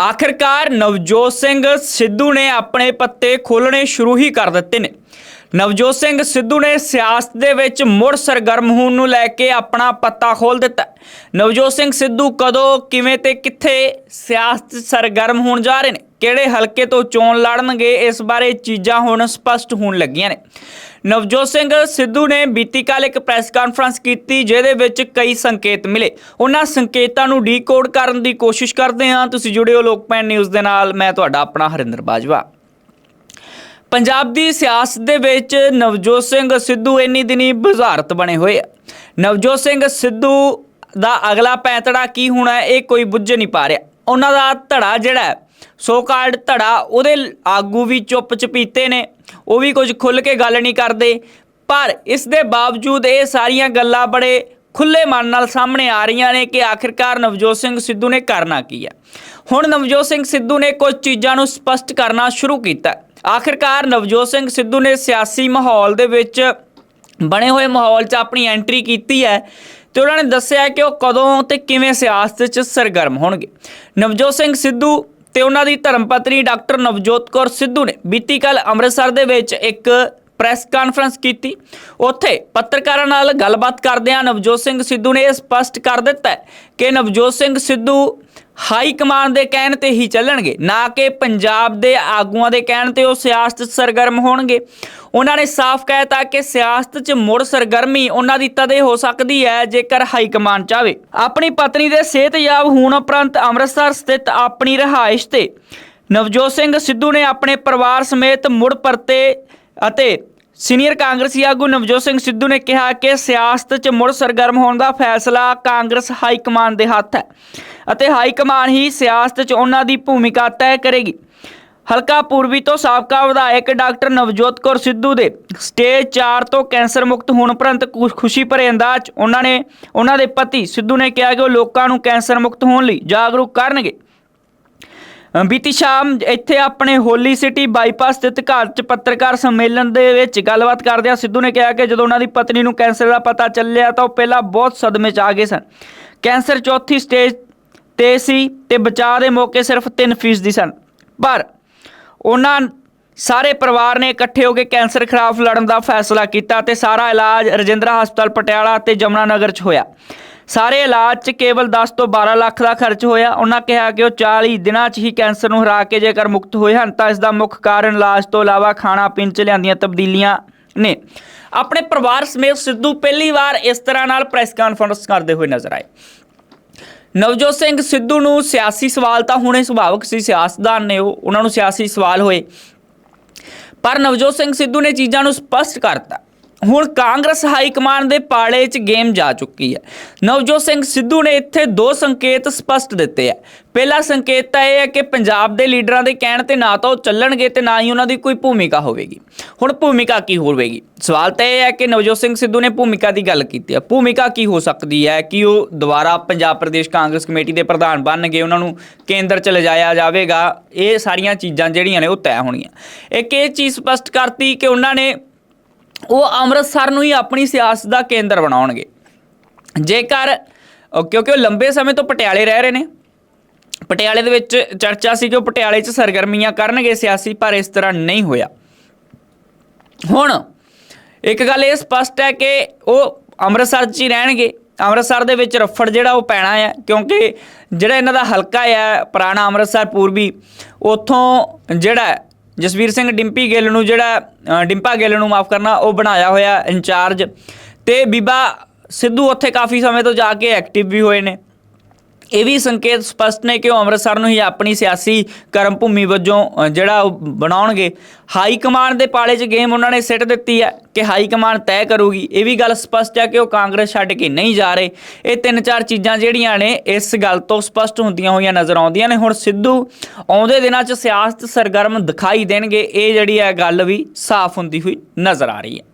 ਆਖਿਰਕਾਰ ਨਵਜੋਤ ਸਿੰਘ ਸਿੱਧੂ ਨੇ ਆਪਣੇ ਪੱਤੇ ਖੋਲਣੇ ਸ਼ੁਰੂ ਹੀ ਕਰ ਦਿੱਤੇ ਨੇ। ਨਵਜੋਤ ਸਿੰਘ ਸਿੱਧੂ ਨੇ ਸਿਆਸਤ ਦੇ ਵਿੱਚ ਮੁੜ ਸਰਗਰਮ ਹੋਣ ਨੂੰ ਲੈ ਕੇ ਆਪਣਾ ਪੱਤਾ ਖੋਲ ਦਿੱਤਾ। ਨਵਜੋਤ ਸਿੰਘ ਸਿੱਧੂ ਕਦੋਂ, ਕਿਵੇਂ ਤੇ ਕਿੱਥੇ ਸਿਆਸਤ ਸਰਗਰਮ ਹੋਣ ਜਾ ਰਹੇ ਨੇ? ਕਿਹੜੇ ਹਲਕੇ ਤੋਂ ਚੋਣ ਲੜਨਗੇ, ਇਸ ਬਾਰੇ ਚੀਜ਼ਾਂ ਹੁਣ ਸਪਸ਼ਟ ਹੋਣ ਲੱਗੀਆਂ ਨੇ। ਨਵਜੋਤ ਸਿੰਘ ਸਿੱਧੂ ਨੇ ਬੀਤੀ ਕੱਲ ਇੱਕ ਪ੍ਰੈਸ ਕਾਨਫਰੰਸ ਕੀਤੀ, ਜਿਹਦੇ ਵਿੱਚ ਕਈ ਸੰਕੇਤ ਮਿਲੇ। ਉਹਨਾਂ ਸੰਕੇਤਾਂ ਨੂੰ ਡੀਕੋਡ ਕਰਨ ਦੀ ਕੋਸ਼ਿਸ਼ ਕਰਦੇ ਹਾਂ। ਤੁਸੀਂ ਜੁੜੇ ਜੁੜਿਓ ਲੋਕਪੈਨ ਨਿਊਜ਼ ਦੇ ਨਾਲ। ਮੈਂ ਤੁਹਾਡਾ ਆਪਣਾ ਹਰਿੰਦਰ ਬਾਜਵਾ। ਪੰਜਾਬ ਦੀ ਸਿਆਸਤ ਦੇ ਵਿੱਚ ਨਵਜੋਤ ਸਿੰਘ ਸਿੱਧੂ ਇੰਨੀ ਦਿਨੀ ਬੁਝਾਰਤ ਬਣੇ ਹੋਏ ਆ। ਨਵਜੋਤ ਸਿੰਘ ਸਿੱਧੂ ਦਾ ਅਗਲਾ ਪੈਂਤੜਾ ਕੀ ਹੋਣਾ, ਇਹ ਕੋਈ ਬੁੱਝ ਨਹੀਂ ਪਾ ਰਿਹਾ। ਉਹਨਾਂ ਦਾ ਧੜਾ ਜਿਹੜਾ ਸੋ ਕਾਲਡ ਧੜਾ, ਉਹਦੇ ਆਗੂ ਵੀ ਚੁੱਪ ਚਪੀਤੇ ਨੇ, ਉਹ ਵੀ ਕੁਝ ਖੁੱਲ ਕੇ ਗੱਲ ਨਹੀਂ ਕਰਦੇ। ਪਰ ਇਸ ਦੇ ਬਾਵਜੂਦ ਇਹ ਸਾਰੀਆਂ ਗੱਲਾਂ ਬੜੇ ਖੁੱਲੇ ਮਨ ਨਾਲ ਸਾਹਮਣੇ ਆ ਰਹੀਆਂ ਨੇ ਕਿ ਆਖਿਰਕਾਰ ਨਵਜੋਤ ਸਿੰਘ ਸਿੱਧੂ ਨੇ ਕਰਨਾ ਕੀ ਹੈ। ਹੁਣ ਨਵਜੋਤ ਸਿੰਘ ਸਿੱਧੂ ਨੇ ਕੁਝ ਚੀਜ਼ਾਂ ਨੂੰ ਸਪਸ਼ਟ ਕਰਨਾ ਸ਼ੁਰੂ ਕੀਤਾ। ਆਖਿਰਕਾਰ ਨਵਜੋਤ ਸਿੰਘ ਸਿੱਧੂ ਨੇ ਸਿਆਸੀ ਮਾਹੌਲ ਦੇ ਵਿੱਚ ਬਣੇ ਹੋਏ ਮਾਹੌਲ 'ਚ ਆਪਣੀ ਐਂਟਰੀ ਕੀਤੀ ਹੈ ਤੇ ਉਹਨਾਂ ਨੇ ਦੱਸਿਆ ਕਿ ਉਹ ਕਦੋਂ ਤੇ ਕਿਵੇਂ ਸਿਆਸਤ 'ਚ ਸਰਗਰਮ ਹੋਣਗੇ। ਨਵਜੋਤ ਸਿੰਘ ਸਿੱਧੂ ਤੇ ਉਹਨਾਂ ਦੀ ਧਰਮ ਪਤਨੀ ਡਾਕਟਰ ਨਵਜੋਤ ਕੌਰ ਸਿੱਧੂ ਨੇ ਬੀਤੀ ਕੱਲ ਅੰਮ੍ਰਿਤਸਰ ਦੇ ਵਿੱਚ ਇੱਕ ਪ੍ਰੈਸ ਕਾਨਫਰੰਸ ਕੀਤੀ। ਉੱਥੇ ਪੱਤਰਕਾਰਾਂ ਨਾਲ ਗੱਲਬਾਤ ਕਰਦਿਆਂ ਨਵਜੋਤ ਸਿੰਘ ਸਿੱਧੂ ਨੇ ਇਹ ਸਪਸ਼ਟ ਕਰ ਦਿੱਤਾ ਕਿ ਨਵਜੋਤ ਸਿੰਘ ਸਿੱਧੂ ਹਾਈ ਕਮਾਂਡ ਦੇ ਕਹਿਣ ਤੇ ਹੀ ਚੱਲਣਗੇ, ਨਾ ਕਿ ਪੰਜਾਬ ਦੇ ਆਗੂਆਂ ਦੇ ਕਹਿਣ ਤੇ ਉਹ ਸਿਆਸਤ 'ਚ ਸਰਗਰਮ ਹੋਣਗੇ। ਉਹਨਾਂ ਨੇ ਸਾਫ਼ ਕਹਿਤਾ ਕਿ ਸਿਆਸਤ 'ਚ ਮੁੜ ਸਰਗਰਮੀ ਉਹਨਾਂ ਦੀ ਤਦੇ ਹੋ ਸਕਦੀ ਹੈ ਜੇਕਰ ਹਾਈ ਕਮਾਂਡ ਚਾਵੇ। ਆਪਣੀ ਪਤਨੀ ਦੇ ਸਿਹਤਯਾਬ ਹੋਣ ਉਪਰੰਤ ਅੰਮ੍ਰਿਤਸਰ ਸਥਿਤ ਆਪਣੀ ਰਿਹਾਇਸ਼ ਤੇ ਨਵਜੋਤ ਸਿੰਘ ਸਿੱਧੂ ਨੇ ਆਪਣੇ ਪਰਿਵਾਰ ਸਮੇਤ ਮੁੜ ਪਰਤੇ ਅਤੇ ਸੀਨੀਅਰ ਕਾਂਗਰਸੀ ਆਗੂ ਨਵਜੋਤ ਸਿੰਘ ਸਿੱਧੂ ਨੇ ਕਿਹਾ ਕਿ ਸਿਆਸਤ 'ਚ ਮੁੜ ਸਰਗਰਮ ਹੋਣ ਦਾ ਫੈਸਲਾ ਕਾਂਗਰਸ ਹਾਈ ਕਮਾਂਡ ਦੇ ਹੱਥ ਹੈ ਅਤੇ ਹਾਈ ਕਮਾਂਡ ਹੀ ਸਿਆਸਤ 'ਚ ਉਹਨਾਂ ਦੀ ਭੂਮਿਕਾ ਤੈਅ ਕਰੇਗੀ। ਹਲਕਾ ਪੂਰਬੀ ਤੋਂ ਸਾਬਕਾ ਵਿਧਾਇਕ ਡਾਕਟਰ ਨਵਜੋਤ ਕੌਰ ਸਿੱਧੂ ਦੇ ਸਟੇਜ 4 ਤੋਂ ਕੈਂਸਰ ਮੁਕਤ ਹੋਣ ਉਪਰੰਤ ਕੁ- ਖੁਸ਼ੀ ਭਰੇ ਅੰਦਾਜ਼ ਉਹਨਾਂ ਨੇ, ਉਹਨਾਂ ਦੇ ਪਤੀ ਸਿੱਧੂ ਨੇ ਕਿਹਾ ਕਿ ਉਹ ਲੋਕਾਂ ਨੂੰ ਕੈਂਸਰ ਮੁਕਤ ਹੋਣ ਲਈ ਜਾਗਰੂਕ ਕਰਨਗੇ। ਬੀਤੀ ਸ਼ਾਮ ਇੱਥੇ ਆਪਣੇ ਹੋਲੀ ਸਿਟੀ ਬਾਈਪਾਸ ਸਥਿਤ ਘਰ 'ਚ ਪੱਤਰਕਾਰ ਸੰਮੇਲਨ ਦੇ ਵਿੱਚ ਗੱਲਬਾਤ ਕਰਦਿਆਂ ਸਿੱਧੂ ਨੇ ਕਿਹਾ ਕਿ ਜਦੋਂ ਉਹਨਾਂ ਦੀ ਪਤਨੀ ਨੂੰ ਕੈਂਸਰ ਦਾ ਪਤਾ ਚੱਲਿਆ ਤਾਂ ਉਹ ਪਹਿਲਾਂ ਬਹੁਤ ਸਦਮੇ 'ਚ ਆ ਗਏ ਸਨ। ਕੈਂਸਰ ਚੌਥੀ ਸਟੇਜ ਤੇ ਸੀ ਤੇ ਬਚਾਅ ਦੇ ਮੌਕੇ ਸਿਰਫ 3% ਦੀ ਸਨ। ਪਰ ਉਹਨਾਂ ਸਾਰੇ ਪਰਿਵਾਰ ਨੇ ਇਕੱਠੇ ਹੋ ਕੇ ਕੈਂਸਰ ਖਿਲਾਫ ਲੜਨ ਦਾ ਫੈਸਲਾ ਕੀਤਾ ਤੇ ਸਾਰਾ ਇਲਾਜ ਰਜਿੰਦਰਾ ਹਸਪਤਾਲ ਪਟਿਆਲਾ ਤੇ ਜਮਨਾ ਨਗਰ 'ਚ ਹੋਇਆ। ਸਾਰੇ ਇਲਾਜ 'ਚ ਕੇਵਲ 10 ਤੋਂ 12 ਲੱਖ ਦਾ ਖਰਚ ਹੋਇਆ। ਉਹਨਾਂ ਕਿਹਾ ਕਿ ਉਹ 40 ਦਿਨਾਂ 'ਚ ਹੀ ਕੈਂਸਰ ਨੂੰ ਹਰਾ ਕੇ ਜੇਕਰ ਮੁਕਤ ਹੋਏ ਹਨ, ਤਾਂ ਇਸ ਦਾ ਮੁੱਖ ਕਾਰਨ ਇਲਾਜ ਤੋਂ ਇਲਾਵਾ ਖਾਣਾ, ਪੀਣ 'ਚ ਲਿਆਂਦੀਆਂ ਤਬਦੀਲੀਆਂ ਨੇ। ਆਪਣੇ ਪਰਿਵਾਰ ਸਮੇਤ ਸਿੱਧੂ ਪਹਿਲੀ ਵਾਰ ਇਸ ਤਰ੍ਹਾਂ ਨਾਲ ਪ੍ਰੈਸ ਕਾਨਫਰੰਸ ਕਰਦੇ ਹੋਏ ਨਜ਼ਰ ਆਏ। ਨਵਜੋਤ ਸਿੰਘ ਸਿੱਧੂ ਨੂੰ ਸਿਆਸੀ ਸਵਾਲ ਤਾਂ ਹੁਣੇ ਸੁਭਾਵਕ ਸੀ, ਸਿਆਸਤਦਾਨ ਨੇ ਉਹ ਉਹਨਾਂ ਨੂੰ ਸਿਆਸੀ ਸਵਾਲ ਹੋਏ। ਪਰ ਨਵਜੋਤ ਸਿੰਘ ਸਿੱਧੂ ਨੇ ਚੀਜ਼ਾਂ ਨੂੰ ਸਪਸ਼ਟ ਕਰਤਾ ਹੁਣ ਕਾਂਗਰਸ ਹਾਈ ਕਮਾਂਡ ਦੇ ਪਾੜੇ 'ਚ ਗੇਮ ਜਾ ਚੁੱਕੀ ਹੈ। ਨਵਜੋਤ ਸਿੰਘ ਸਿੱਧੂ ਨੇ ਇੱਥੇ ਦੋ ਸੰਕੇਤ ਸਪਸ਼ਟ ਦਿੱਤੇ ਹੈ। ਪਹਿਲਾ ਸੰਕੇਤ ਤਾਂ ਇਹ ਹੈ ਕਿ ਪੰਜਾਬ ਦੇ ਲੀਡਰਾਂ ਦੇ ਕਹਿਣ ਤੇ ਨਾ ਤਾਂ ਉਹ ਚੱਲਣਗੇ ਤੇ ਨਾ ਹੀ ਉਹਨਾਂ ਦੀ ਕੋਈ ਭੂਮਿਕਾ ਹੋਵੇਗੀ। ਹੁਣ ਭੂਮਿਕਾ ਕੀ ਹੋਵੇਗੀ? ਸਵਾਲ ਤਾਂ ਇਹ ਹੈ ਕਿ ਨਵਜੋਤ ਸਿੰਘ ਸਿੱਧੂ ਨੇ ਭੂਮਿਕਾ ਦੀ ਗੱਲ ਕੀਤੀ ਹੈ। ਭੂਮਿਕਾ ਕੀ ਹੋ ਸਕਦੀ ਹੈ ਕਿ ਉਹ ਦੁਬਾਰਾ ਪੰਜਾਬ ਪ੍ਰਦੇਸ਼ ਕਾਂਗਰਸ ਕਮੇਟੀ ਦੇ ਪ੍ਰਧਾਨ ਬਣਨਗੇ, ਉਹਨਾਂ ਨੂੰ ਕੇਂਦਰ ਚ ਲਿਜਾਇਆ ਜਾਵੇਗਾ? ਇਹ ਸਾਰੀਆਂ ਚੀਜ਼ਾਂ ਜਿਹੜੀਆਂ ਨੇ ਉਹ ਤੈਅ ਹੋਣੀਆਂ। ਇੱਕ ਇਹ ਚੀਜ਼ ਸਪਸ਼ਟ ਕਰਤੀ ਕਿ ਉਹਨਾਂ ਨੇ ਉਹ ਅੰਮ੍ਰਿਤਸਰ ਨੂੰ ਹੀ ਆਪਣੀ ਸਿਆਸਤ ਦਾ ਕੇਂਦਰ ਬਣਾਉਣਗੇ। ਜੇਕਰ ਕਿਉਂਕਿ ਉਹ ਲੰਬੇ ਸਮੇਂ ਤੋਂ ਪਟਿਆਲੇ ਰਹਿ ਰਹੇ ਨੇ, ਪਟਿਆਲੇ ਦੇ ਵਿੱਚ ਚਰਚਾ ਸੀ ਕਿ ਉਹ ਪਟਿਆਲੇ 'ਚ ਸਰਗਰਮੀਆਂ ਕਰਨਗੇ ਸਿਆਸੀ, ਪਰ ਇਸ ਤਰ੍ਹਾਂ ਨਹੀਂ ਹੋਇਆ। ਹੁਣ, ਇੱਕ ਗੱਲ ਇਹ ਸਪਸ਼ਟ ਹੈ ਕਿ ਉਹ ਅੰਮ੍ਰਿਤਸਰ 'ਚ ਹੀ ਰਹਿਣਗੇ। ਅੰਮ੍ਰਿਤਸਰ ਦੇ ਵਿੱਚ ਰਫੜ ਜਿਹੜਾ ਉਹ ਪੈਣਾ ਹੈ, ਕਿਉਂਕਿ ਜਿਹੜਾ ਇਹਨਾਂ ਦਾ ਹਲਕਾ ਹੈ ਪੁਰਾਣਾ ਅੰਮ੍ਰਿਤਸਰ, ਪੂਰਬੀ, ਉੱਥੋਂ ਜਿਹੜਾ ਜਸਵੀਰ ਸਿੰਘ ਡਿੰਪੀ ਗਿੱਲ ਨੂੰ ਜਿਹੜਾ ਡਿੰਪਾ ਗਿੱਲ ਨੂੰ ਮਾਫ ਕਰਨਾ, ਉਹ ਬਣਾਇਆ ਹੋਇਆ ਇੰਚਾਰਜ। ਤੇ ਬੀਬਾ ਸਿੱਧੂ ਉੱਥੇ ਕਾਫੀ ਸਮੇਂ ਤੋਂ ਜਾ ਕੇ ਐਕਟਿਵ ਵੀ ਹੋਏ ਨੇ। ਇਹ ਵੀ ਸੰਕੇਤ ਸਪਸ਼ਟ ਨੇ ਕਿ ਉਹ ਅੰਮ੍ਰਿਤਸਰ ਨੂੰ ਹੀ ਆਪਣੀ ਸਿਆਸੀ ਕਰਮ ਭੂਮੀ ਵਜੋਂ ਜਿਹੜਾ ਉਹ ਬਣਾਉਣਗੇ। ਹਾਈ ਕਮਾਂਡ ਦੇ ਪਾਲੇ 'ਚ ਗੇਮ ਉਹਨਾਂ ਨੇ ਸਿੱਟ ਦਿੱਤੀ ਹੈ ਕਿ ਹਾਈ ਕਮਾਂਡ ਤੈਅ ਕਰੂਗੀ। ਇਹ ਵੀ ਗੱਲ ਸਪਸ਼ਟ ਹੈ ਕਿ ਉਹ ਕਾਂਗਰਸ ਛੱਡ ਕੇ ਨਹੀਂ ਜਾ ਰਹੇ। ਇਹ ਤਿੰਨ ਚਾਰ ਚੀਜ਼ਾਂ ਜਿਹੜੀਆਂ ਨੇ, ਇਸ ਗੱਲ ਤੋਂ ਸਪਸ਼ਟ ਹੁੰਦੀਆਂ ਹੋਈਆਂ ਨਜ਼ਰ ਆਉਂਦੀਆਂ ਨੇ। ਹੁਣ ਸਿੱਧੂ ਆਉਂਦੇ ਦਿਨਾਂ 'ਚ ਸਿਆਸਤ ਸਰਗਰਮ ਦਿਖਾਈ ਦੇਣਗੇ। ਇਹ ਜਿਹੜੀ ਹੈ ਗੱਲ ਵੀ ਸਾਫ਼ ਹੁੰਦੀ ਹੋਈ ਨਜ਼ਰ ਆ ਰਹੀ ਹੈ।